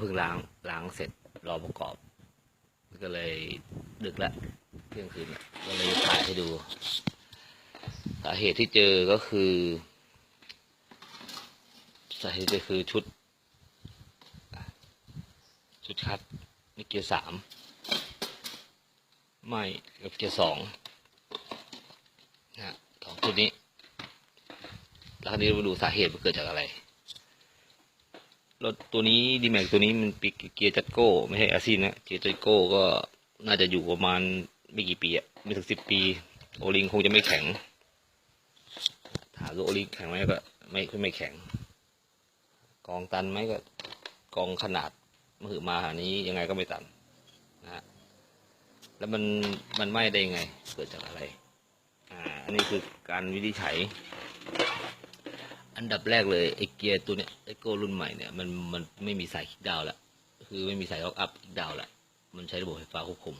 เพิ่งล้างล้างเสร็จรอประกอบ ก็เลยดึกละเที่ยงคืนก็เลยถ่ายให้ดู สาเหตุที่เจอก็คือ สาเหตุก็คือชุด ชุดคัดนี่เกียร์สามไม่กับเกียร์สองนะสองชุดนี้แล้วคราวนี้เรามาดูสาเหตุมันเกิดจากอะไร รถตัวนี้ดีแม็กตัวนี้มันปีเกียร์จัดโก้ไม่ใช่อาซีนนะเกียร์จัดโก้ก็น่าจะอยู่ประมาณไม่กี่ปีอะไม่ถึงสิบปี โอลิงคงจะไม่แข็ง ถามว่าโอลิงแข็งไหมก็ ไม่ไม่แข็ง กองตันไหมก็ กองขนาดมหึมาหานี้ยังไงก็ไม่ตันนะฮะแล้วมันมันไหม้ได้ยังไง เกิดจากอะไร อ่า อันนี้คือการวินิจฉัย อันดับแรกเลยไอ้เกียร์ตัวเนี้ยไอ้โก้รุ่นใหม่เนี่ยมันมันไม่มีสายคิกดาวน์ละคือไม่มีสายล็อกอัพคิกดาวน์ละมันใช้ระบบไฟฟ้าควบคุม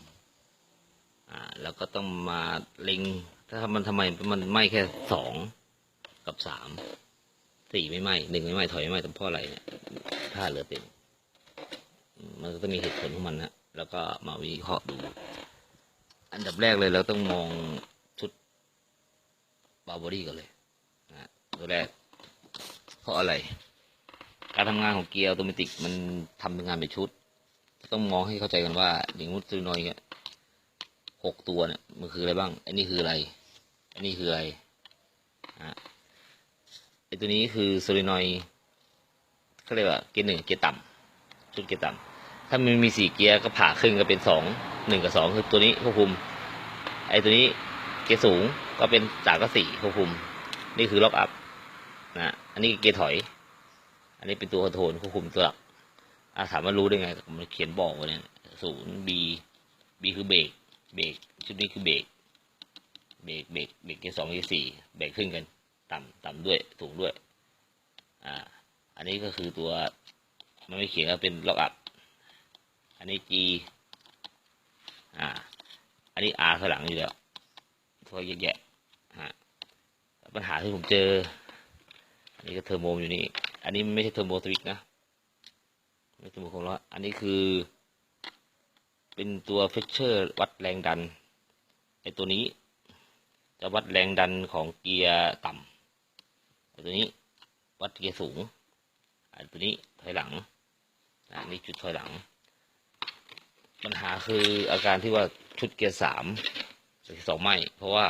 อ่าแล้วก็ต้องมาเล็งถ้ามันทำไมมันไหม้แค่สองกับสามสี่ไม่ไหม้หนึ่งไม่ไหม้ถอยไม่ไหม้แต่เพราะอะไรเนี่ยถ้าเหลือเต็มมันก็ต้องมีเหตุผลของมันนะแล้วก็มาวิเคราะห์ดู อันดับแรกเลยเราต้องมองชุดบาร์บอดี้ก่อนเลยนะตัวแรก เพราะอะไร การทำงานของเกียร์ออโตเมติมันทำเป็นงานเป็นชุด ต้องมองให้เข้าใจกันว่าอย่างมุตซูนอยเนี่ยหกตัวเนี่ยมันคืออะไรบ้าง อันนี้คืออะไร อันนี้คืออะไรฮะไอตัวนี้คือโซลินอยเขาเรียกว่าเกียร์หนึ่งเกียร์ต่ำชุดเกียร์ต่ำถ้ามันมีสี่เกียร์ก็ผ่าครึ่งก็เป็นสองหนึ่งกับสองคือตัวนี้ควบคุม ไอตัวนี้เกียร์สูงก็เป็นสามกับสี่ควบคุม นี่คือล็อกอัพนะ นนี้เกียร์ถอย อันนี้เป็นตัวคอนโทรลควบคุมตัวหลักอาถามว่ารู้ได้ไงมันเขียนบอกไว้เนี่ยศูนย์ B B คือเบรกเบรกชุดนี้คือเบรกเบรกเบรกเบรกเกียร์สองเกียร์สี่เบรกขึ้นกัน ต่ำต่ำด้วยสูงด้วย อ่า อันนี้ก็คือตัวมันไม่เขียนว่าเป็นล็อกอัพอันนี้ G อ่า อันนี้ R ข้างหลังอยู่แล้วทั่วแยะๆฮะปัญหาที่ผมเจอ อันนี้ก็เทอร์โมอยู่นี่ อันนี้ไม่ใช่เทอร์โมสวิตช์นะ ไม่ใช่เทอร์โมของเราอันนี้คือ เป็นตัวเฟกเชอร์วัดแรงดัน ไอตัวนี้ จะวัดแรงดันของเกียร์ต่ำไอตัวนี้วัดเกียร์สูงไอตัวนี้ถอยหลังอันนี้จุดถอยหลัง ปัญหาคืออาการที่ว่าชุดเกียร์สามสองไม่ เพราะว่า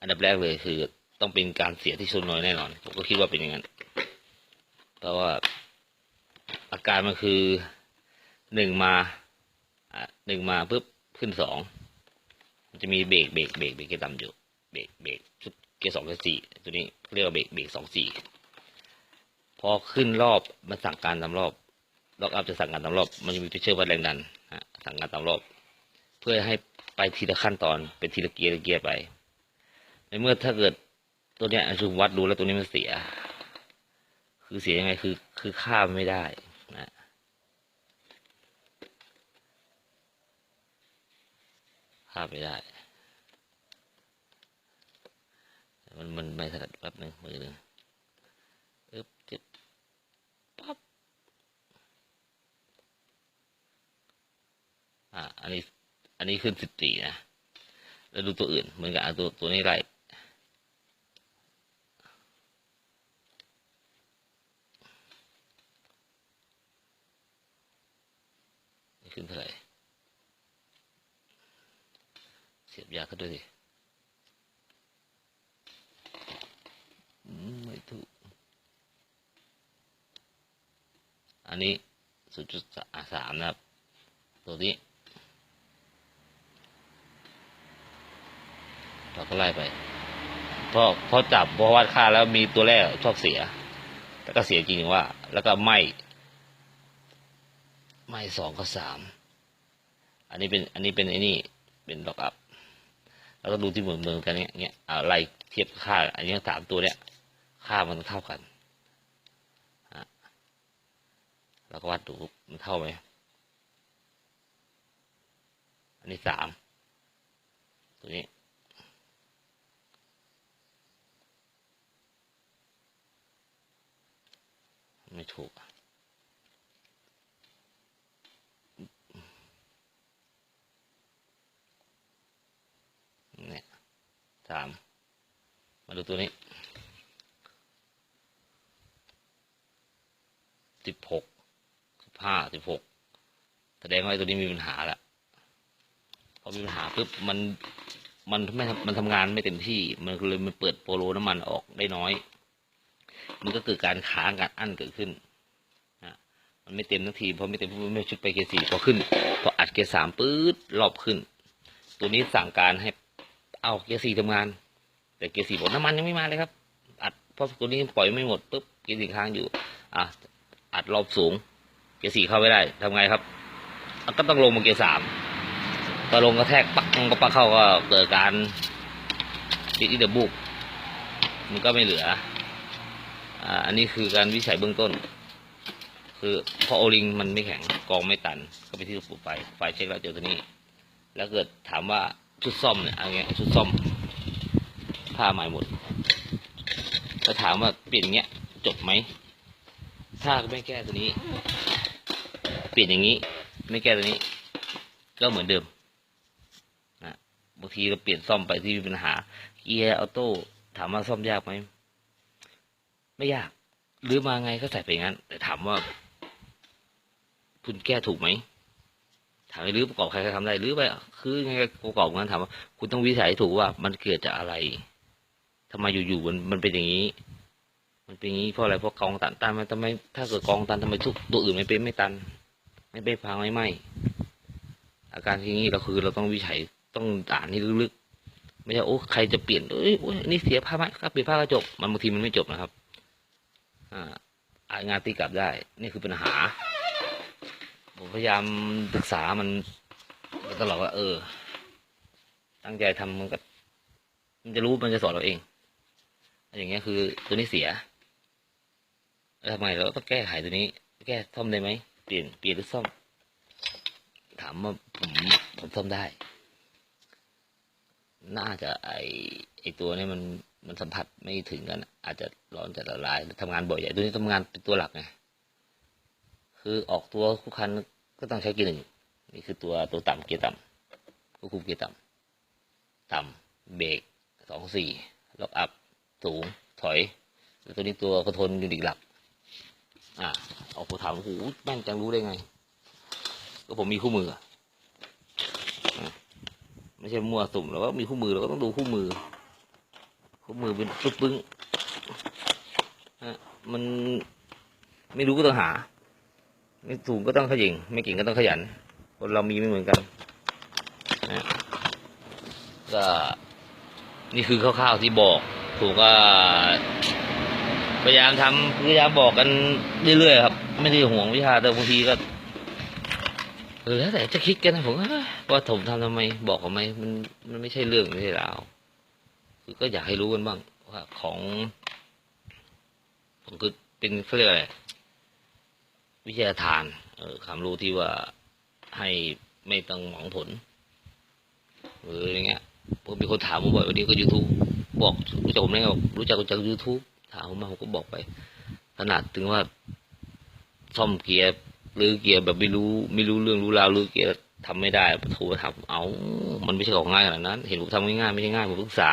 อันดับแรกเลยคือ ต้องเป็นการเสียที่ชุนน้อยแน่นอน ผมก็คิดว่าเป็นอย่างนั้น เพราะว่าอาการมันคือหนึ่งมาอะหนึ่งมาปุ๊บขึ้นสองมันจะมีเบรกเบรกเบรกเบรกเกียร์ต่ำอยู่เบรกเบรกชุดเกียร์สองเกียร์สี่ตัวนี้เรียกว่าเบรกเบรกสองสี่พอขึ้นรอบมันสั่งการตามรอบล็อกอัพจะสั่งการตามรอบ มันจะมีฟิเชอร์วัดแรงดันฮะสั่งการตามรอบ เพื่อให้ไปทีละขั้นตอนเป็นทีละเกียร์ละเกียร์ไปในเมื่อถ้าเกิด ตัวเนี้ยชุมวัดดูแล้วตัวนี้มันเสีย คือเสียยังไงคือคือค่ามไม่ได้นะค่าไม่ได้ มันมันไม่ถนัดแป๊บหนึ่งมือหนึ่งอึ๊บจึ๊บปั๊บอะอันนี้ อันนี้ขึ้นสิบสี่นะ แล้วดูตัวอื่น เหมือนกับตัวตัวนี้ไล่ นี่ ขึ้นเท่าไหร่ เสียบยาเขาด้วยดิไม่ถูก อันนี้ศูนย์จุดสามนะครับ ตัวนี้ เราก็ไล่ไปเพราะเพราะจับเพราะวัดค่าแล้วมีตัวแรกชอบเสียแต่ก็เสียจริงว่า แล้วก็ไหม ไหมสองกับสามอันนี้เป็นอันนี้เป็นไอ้นี่เป็นล็อกอัพแล้วก็ดูที่เหมือนเมือนกันเนี้ยเนี้ยอาไล่เทียบค่า อันนี้สามตัวเนี้ยค่ามันเท่ากันฮะแล้วก็วัดดูมันเท่าไหมอันนี้สามตัวนี้ไม่ถูกอะ สามมาดูตัวนี้สิบหกสิบห้าสิบหกแสดงว่าไอ้ตัวนี้มีปัญหาละพอมีปัญหาปุ๊บมันมันไม่มันทำงานไม่เต็มที่ มันเลยมันเปิดโปรโลน้ำมันออกได้น้อย มันก็เกิดการค้างการอั้นเกิดขึ้นนะมันไม่เต็มทันทีพอไม่เต็มปุ๊บมันไม่ชุดไปเกียร์สี่พอขึ้นพออัดเกียร์สามปื๊ดรอบขึ้น ตัวนี้สั่งการให้ เอาเกียร์สี่ทำงาน แต่เกียร์สี่บอกน้ำมันยังไม่มาเลยครับ อัดเพราะตัวนี้ปล่อยไม่หมดปุ๊บเกียร์สี่ค้างอยู่ อะอัดรอบสูง เกียร์สี่เข้าไม่ได้ทำไงครับก็ต้องลงมาเกียร์สามพอลงกระแทกปักก็ปักเข้าก็เกิดการติดอีเดบุกมันก็ไม่เหลืออ่าอันนี้คือการวิจัยเบื้องต้น คือพอโอลิงมันไม่แข็งกองไม่ตัน ก็ไปที่ระบบไฟไฟเช็คแล้วเจอตัวนี้ แล้วเกิดถามว่า ชุดซ่อมเนี่ยอะไรเงี้ยชุดซ่อมผ้าใหม่หมดถ้าถามว่าเปลี่ยนเงี้ย จบไหม ถ้าไม่แก้ตัวนี้ เปลี่ยนอย่างนี้ ไม่แก้ตัวนี้ ก็เหมือนเดิมนะบางทีเราเปลี่ยนซ่อมไปที่มีปัญหาเกียร์ออโต้ถามว่าซ่อมยากไหมไม่ยาก หรือมาไงก็ใส่ไปงั้น แต่ถามว่า คุณแก้ถูกไหม ถามไปรื้อประกอบใครๆทำได้รื้อไปคือไงประกอบงั้นถามว่า คุณต้องวิจัยถูกว่ามันเกิดจากอะไรทำไมอยู่ๆมันมันเป็นอย่างนี้ มันเป็นอย่างนี้เพราะอะไรเพราะกองตันตันมันทำไมถ้าเกิดกองตันทำไมทุกตัวอื่นไม่เป็นไม่ตัน ไม่เป็นพังไม่ไหมอาการที่นี้เราคือเราต้องวิจัยต้องอ่านให้ลึกๆไม่ใช่โอ้ใครจะเปลี่ยนเอ้ยโอ้ยนี่เสียผ้าไหมครับเปลี่ยนผ้าก็จบมันบางทีมันไม่จบนะครับ อ่าอางานตีกลับได้ นี่คือปัญหา ผมพยายามศึกษามันตลอดว่า เออ ตั้งใจทำมันก็มันจะรู้มันจะสอนเราเองอย่างเงี้ยคือตัวนี้เสียแล้วทำไมเราต้องแก้ไขตัวนี้ แก้ซ่อมได้ไหมเปลี่ยนเปลี่ยนหรือซ่อม ถามว่าผมผมซ่อมได้ น่าจะไอไอตัวนี้มันมันสัมผัสไม่ถึงกัน อาจจะร้อนจะละลายทำงานบ่อยใหญ่ตัวนี้ทำงานเป็นตัวหลักไง คือออกตัวคู่คันก็ต้องใช้เกียร์หนึ่งนี่คือตัวตัวต่ำเกียร์ต่ำควบคุมเกียร์ต่ำต่ำเบรกสองสี่ล็อกอัพสูงถอยแล้วตัวนี้ตัวคอนโทรลยูนิตหลัก อ่าออกผมถามโอ้โหแม่งจังรู้ได้ไง ก็ผมมีคู่มือไม่ใช่มั่วสุ่มแล้วก็มีคู่มือเราก็ต้องดูคู่มือ คู่มือเป็นปึ๊บปึ้งอะมันไม่รู้ก็ต้องหา ไม่ถูกก็ต้องขยิงไม่เก่งก็ต้องขยัน คนเรามีไม่เหมือนกันนะก็นี่คือคร่าวๆที่บอก ถูกก็พยายามทำพยายามบอกกันเรื่อยๆครับ ไม่ได้ห่วงวิชาแต่บางทีก็เออแล้วแต่จะคิดกันนะผมว่าว่าผมทำทำไมบอกเขาไหมมันมันไม่ใช่เรื่องไม่ใช่ราวคือก็อยากให้รู้กันบ้างว่าของผมคือเป็นเขาเรียกอะไร วิทยาทานเออความรู้ที่ว่าให้ไม่ต้องหวังผลหรืออย่างเงี้ยผมมีคนถามผมบ่อยวันนี้ก็ยูทูบบอกรู้จักผมได้ไงบอกรู้จักจากยูทูบถามผมมาผมก็บอกไป ขนาดถึงว่าซ่อมเกียร์หรือเกียร์แบบไม่รู้ไม่รู้เรื่องรู้ราวหรือเกียร์ทำไม่ได้โทรมาถามเอา มันไม่ใช่ของง่ายขนาดนั้น เห็นผมทำง่ายๆไม่ใช่ง่ายผมปรึกษา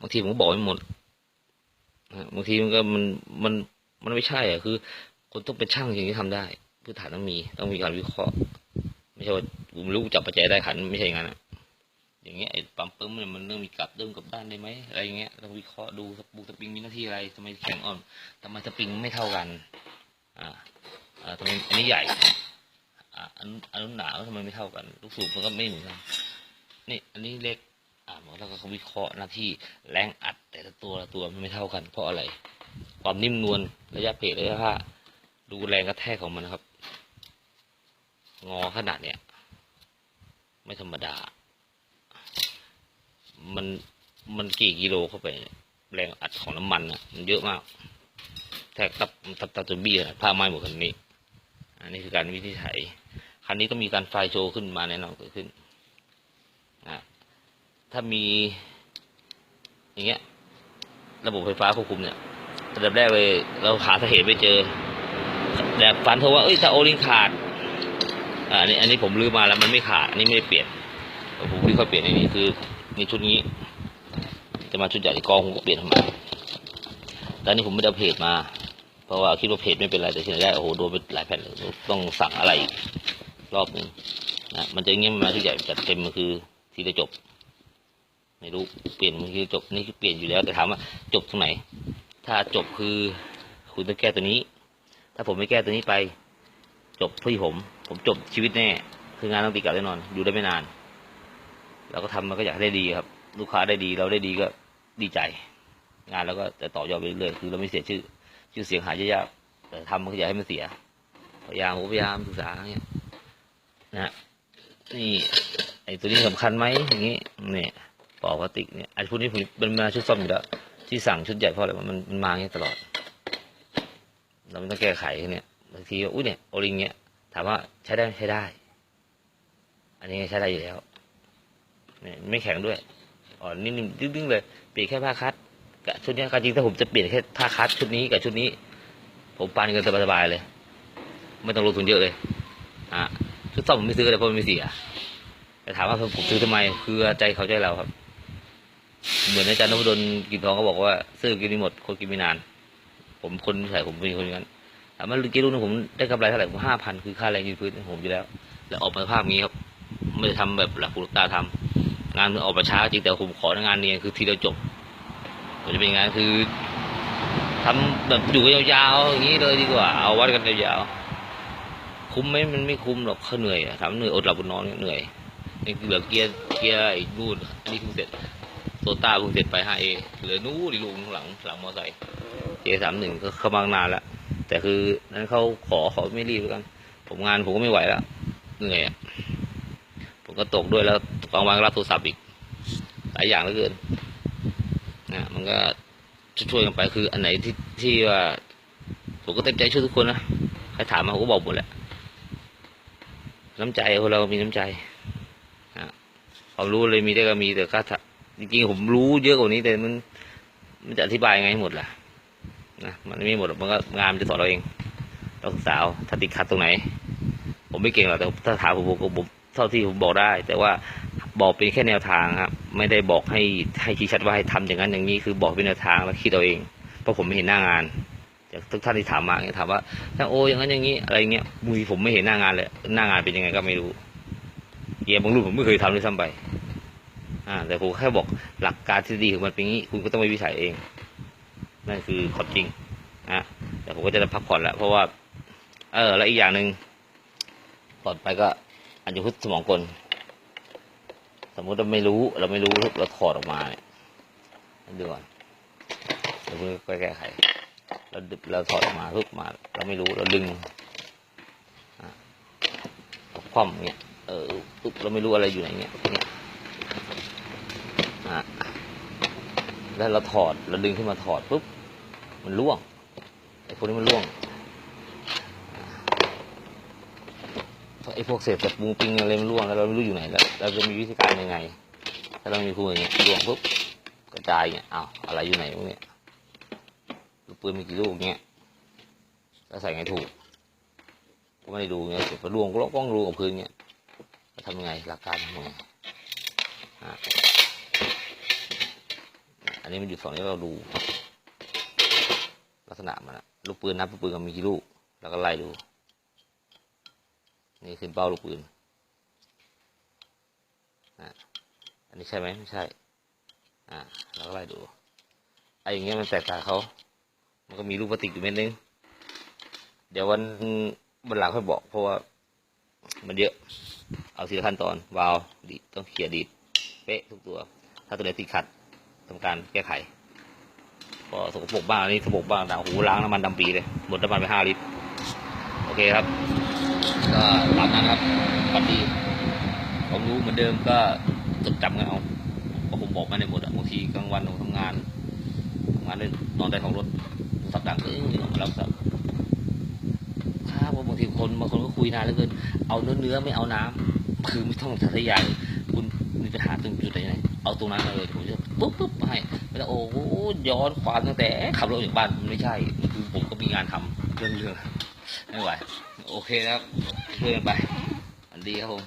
บางทีผมก็บอกไม่หมดบางทีมันก็มันมันมันไม่ใช่อะคือ คนต้องเป็นช่างอย่างนี้ทำได้พื้นฐานต้องมีต้องมีการวิเคราะห์ ไม่ใช่ว่าผมรู้จับปัจจัยได้ขันไม่ใช่อย่างนั้นอะอย่างเงี้ยไอ้ปั๊มปิ้มเนี่ยมันเริ่มมีกลับเริ่มกลับด้านได้ไหมอะไรอย่างเงี้ยต้องวิเคราะห์ดูสปูสปริงมีหน้าที่อะไรทำไมแข็งอ่อนทำไมสปริงไม่เท่ากัน อ่าอ่าทำไมอันนี้ใหญ่อ่าอันอันนู้นหนาทำไมไม่เท่ากัน ลูกสูบมันก็ไม่เหมือนกันนี่อันนี้เล็กอ่าแล้วก็เขาวิเคราะห์หน้าที่แรงอัดแต่ละตัวละตัวมันไม่เท่ากัน เพราะอะไร ความนิ่มนวลระยะเพลระยะผ้า ดูแรงกระแทกของมันนะครับ งอขนาดเนี้ยไม่ธรรมดา มันมันกี่กิโลเข้าไป แรงอัดของน้ำมันอะ มันเยอะมาก แทกตับตับตับจนบี้อะผ้าไหม้หมดคันนี้ อันนี้คือการวินิจฉัย คันนี้ก็มีการไฟโชว์ขึ้นมาแน่นอนเกิดขึ้นนะถ้ามี อย่างเงี้ย ระบบไฟฟ้าควบคุมเนี่ยระดับแรกเลย เราหาสาเหตุไม่เจอ แต่ฟันโทรว่าเอ้ยถ้าโอลิงขาดอันนี้ อันนี้ผมลืมมาแล้วมันไม่ขาดอันนี้ไม่ได้เปลี่ยนผมไม่ค่อยเปลี่ยนอันนี้คือในชุดนี้ จะมาชุดใหญ่กองผมก็เปลี่ยนทำไมแต่อันนี้ผมไม่ได้เพจมา เพราะว่าคิดว่าเพจไม่เป็นไรแต่ที่ไหนได้โอ้โหโดนไปหลายแผ่นเลยต้องสั่งอะไรอีกรอบหนึ่งนะมันจะเงี้ยมาชุดใหญ่จัดเต็มมันคือทีเดียวจบไม่รู้เปลี่ยนมันคือจบนี่คือเปลี่ยนอยู่แล้วแต่ถามว่าจบตรงไหน ถ้าจบคือคุณต้องแก้ตัวนี้ ถ้าผมไม่แก้ตัวนี้ไป จบที่ผม ผมจบชีวิตแน่ คืองานต้องติดกับแน่นอน อยู่ได้ไม่นาน เราก็ทำมันก็อยากได้ดีครับ ลูกค้าได้ดี เราได้ดีก็ดีใจ งานเราก็จะต่อยอดไปเรื่อยๆคือเราไม่เสียชื่อ ชื่อเสียงหายยากแต่ทำมันก็อย่าให้มันเสีย พยายามพยายามศึกษาเงี้ยนะนี่ไอ้ตัวนี้สำคัญไหมอย่างงี้เนี่ยปอกพลาสติกเนี่ยไอ้พวกนี้ผมเป็นมาชุดซ่อมอยู่แล้วที่สั่งชุดใหญ่เพราะอะไรมันมันมาอย่างเงี้ยตลอด เราไม่ต้องแก้ไขเนี่ยบางทีอุ้ยเนี่ยโอลิงเนี่ยถามว่าใช้ได้ใช้ได้ อันนี้ใช้ได้อยู่แล้วเนี่ยไม่แข็งด้วยอ่อนนิ่มๆดึงๆเลยเปลี่ยนแค่ผ้าคัดกับชุดนี้ยความจริงถ้าผมจะเปลี่ยนแค่ผ้าคัดชุดนี้กับชุดนี้ ผมปานเงินสบายๆเลย ไม่ต้องลงทุนเยอะเลยอะชุดซ่อมผมไม่ซื้อเลยเพราะมันไม่เสียแต่ถามว่าผมซื้อทำไมคือใจเขาใจเราครับ เหมือนอาจารย์นพดลกินทองเขาบอกว่าซื้อกินไม่หมดคนกินไม่นาน ผมคนใส่ผมเป็นคนอย่างนั้นถามว่าลูกินลูกนึงผมได้กำไรเท่าไหร่ผมห้าพันคือค่าแรงยืนพื้นของผมอยู่แล้ว แล้วออกมาภาพนี้ครับ ไม่ได้ทำแบบหลักปุกตาทำงานมันออกมาช้าจริงแต่ผมของานเนียนคือทีเดียวจบผมจะเป็นงานคือทำแบบอยู่ยาวๆอย่างนี้เลยดีกว่า เอาวัดกันยาวๆคุ้มไหมมันไม่คุ้มหรอกเขาเหนื่อยทำเหนื่อยอดหลับอดนอนเหนื่อยนี่เหลือเกียร์เกียร์อีกนู่นอันนี้เพิ่งเสร็จโตต้าเพิ่งเสร็จไป 5A เอเหลือนู่นอีกลูกข้างหลังหลังมอไซค์ สามหนึ่งก็เข้ามานานแล้ว แต่คือนั้นเขาขอขอไม่รีบแล้วกัน ผมงานผมก็ไม่ไหวแล้วเหนื่อยผมก็ตกด้วยแล้วกลางวันก็รับโทรศัพท์อีก หลายอย่างเหลือเกินนะมันก็ช่วยกันไปคืออันไหนที่ที่ว่าผมก็เต็มใจช่วยทุกคนนะใครถามมาผมก็บอกหมดแหละน้ำใจคนเรามีน้ำใจนะความรู้เลยมีได้ก็มีแต่ก็จริงๆผมรู้เยอะกว่านี้แต่มันมันจะอธิบายไงให้หมดล่ะ นะมันไม่หมดหรอกมันก็งานมันจะสอนเราเองเราศึกษาถ้าติดขัดตรงไหน ผมไม่เก่งหรอกแต่ถ้าถามผมผมก็ผมเท่าที่ผมบอกได้ แต่ว่าบอกเป็นแค่แนวทางครับไม่ได้บอกให้ให้ชี้ชัดว่าให้ทำอย่างนั้นอย่างนี้คือบอกเป็นแนวทางแล้วคิดเอาเองเพราะผมไม่เห็นหน้างานจากทุกท่านที่ถามมาเนี่ยถามว่าถ้าโออย่างนั้นอย่างนี้อะไรเงี้ยมือผมไม่เห็นหน้างานเลยหน้างานเป็นยังไงก็ไม่รู้เกียร์บางรุ่นผมไม่เคยทำด้วยซ้ำไปอ่าแต่ผมแค่บอกหลักการทฤษฎีของมันเป็นงี้ คุณก็ต้องไปวิจัยเอง นั่นคือความจริงนะแต่ผมก็จะได้พักผ่อนแล้วเพราะว่า เออ แล้วอีกอย่างหนึ่งก่อนไปก็อาจจะพุทสมองกล สมมุติเราไม่รู้ เราไม่รู้เราถอดออกมาเนี่ยดูก่อนเราเพิ่งไปแก้ไขเราดึเราถอดออกมาทุกมา เราไม่รู้เราดึงอะเราคว่ำเงี้ยเออปุ๊บเราไม่รู้อะไรอยู่ไหนเงี้ยเงี้ยอะแล้วเราถอดเราดึงขึ้นมาถอดปุ๊บ มันร่วงไอ้พวกนี้มันร่วงไอ้พวกเศษตะปูปิงอะไรมันร่วงแล้วเราไม่รู้อยู่ไหนแล้วเราจะมีวิธีการยังไง ถ้าเรามีครูอย่างเงี้ยร่วงปุ๊บกระจายเงี้ยอ้าวอะไรอยู่ไหนพวกเนี้ยลูกปืนมีกี่ลูกเงี้ยแล้วใส่ไงถูกก็ไม่ได้ดูเงี้ยเสร็จพอร่วงก็ต้องร่วงกับพื้นเงี้ยจะทำยังไงหลักการทำยังไงอะอันนี้มันอยู่สองนี้เราดู ลักษณะมันอะลูกปืนนับลูกปืนก็มีกี่ลูก แล้วก็ไล่ดู นี่คือเป้าลูกปืนอะอันนี้ใช่ไหมไม่ใช่ อ่าแล้วก็ไล่ดูไอ้อย่างเงี้ยมันแตกต่างเขา มันก็มีลูกพลาสติกอยู่เม็ดนึง เดี๋ยววันวันหลังค่อยบอก เพราะว่ามันเยอะ เอาทีละขั้นตอน วาวดีต้องเขี่ยดีดเป๊ะทุกตัว ถ้าตัวไหนติดขัดทำการแก้ไข พอสกปรกบ้างอันนี้สกปรกบ้างด่หูล้างน้ำมันดำปีเลยหมดน้ำมันไปห้าลิตรโอเคครับก็ตามนั้นครับความดีผมรู้เหมือนเดิมก็จดจำกันเอาเพราะผมบอกมาในหมดอะบางทีกลางวันผมทำงานทำงานได้นอนใต้ท้องรถโทรศัพท์ดังเอ้ยรับสับครับว่าบางทีคนบางคนก็คุยนานเหลือเกินเอาเนื้อเนื้อไม่เอาน้ำคือไม่ต้องสาธยายคุณมีปัญหาตรงจุดไหนเอาตรงนั้นมาเลยผมจะปุ๊บปุ๊บให้ ไม่ต้องโอ้ย้อนความตั้งแต่ขับรถจากบ้านไม่ใช่มันคือผมก็มีงานทำเรื่องเรื่องไม่ไหวโอเคนะครับช่วยกันไปอันดีครับผม